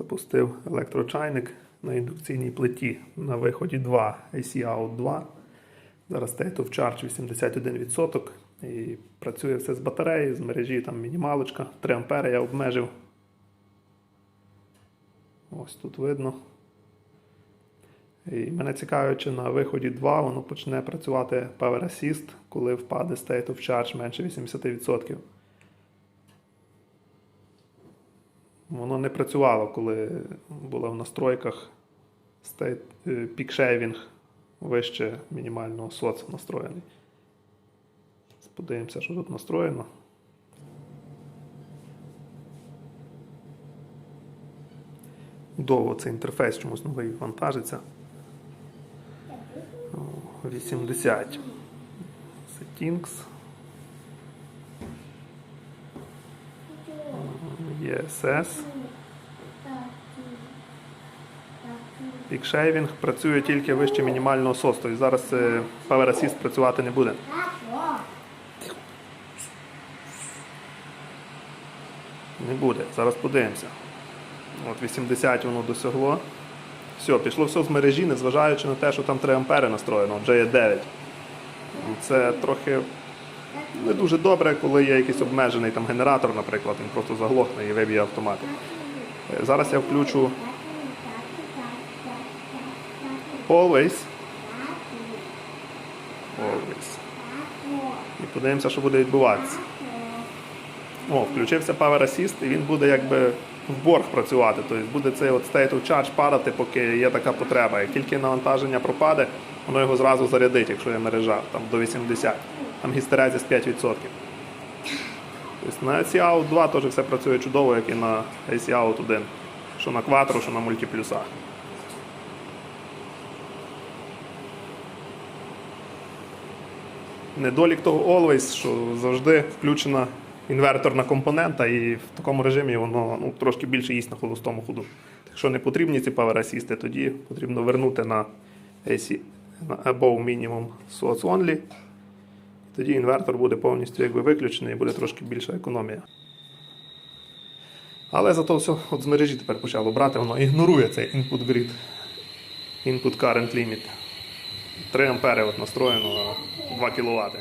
Запустив електрочайник на індукційній плиті на виході 2 AC Out 2. Зараз State of Charge 81% і працює все з батареї, з мережі там мінімалочка. 3 ампери я обмежив. Ось тут видно. І мене цікавить, чи на виході 2 воно почне працювати Power Assist, коли впаде State of Charge менше 80%. Воно не працювало, коли було в настройках е, вище мінімального соц настроєний. Подивимося, що тут настроєно. Довго цей інтерфейс чомусь новий вантажиться. 80. Settings. ESS. Пікшейвінг працює тільки вище мінімального сос. Тобто зараз е, Power Assist працювати не буде. Не буде. Зараз подивимося. От 80 воно досягло. Все, пішло все з мережі, незважаючи на те, що там 3 ампери настроєно, вже є 9. Це трохи не дуже добре, коли є якийсь обмежений там генератор, наприклад, він просто заглохне і виб'є автомат. Е, Зараз я включу Always. Always. І подивимося, що буде відбуватися. О, включився Power Assist, і він буде якби в борг працювати. Тобто буде цей от state of charge падати, поки є така потреба. Як тільки навантаження пропаде, воно його зразу зарядить, якщо є мережа, там до 80. Там гістерезіс 5%. Тобто на AC Out 2 теж все працює чудово, як і на AC Out 1. Що на Quattro, що на мультиплюсах. Недолік того Always, що завжди включена інверторна компонента, і в такому режимі воно ну, трошки більше їсть на холостому ходу. Якщо не потрібні ці Power Assist, тоді потрібно вернути на AC Above Minimum Source Only. Тоді інвертор буде повністю якби виключений і буде трошки більша економія. Але зато все от з мережі тепер почало брати, воно ігнорує цей input grid, input current limit. 3 ампери от настроєно, а 2 кВт.